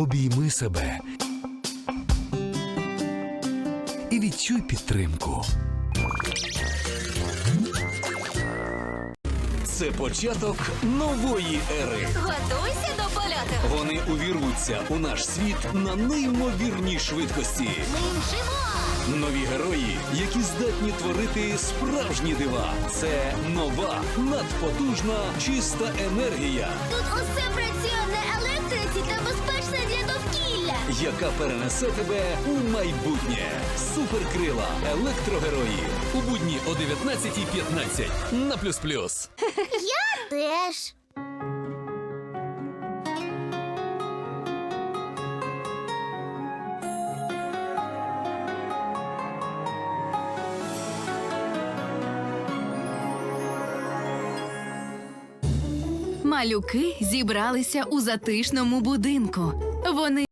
Обійми себе і відчуй підтримку. Це початок нової ери. Готуйся до польоту. Вони увірвуться у наш світ на неймовірній швидкості. Ми мчимо. Нові герої, які здатні творити справжні дива. Це нова, надпотужна, чиста енергія, Тут усе яка перенесе тебе у майбутнє. Суперкрила електрогерої у будні о 19.15 на плюс плюс. Я теж. Малюки зібралися у затишному будинку. Вони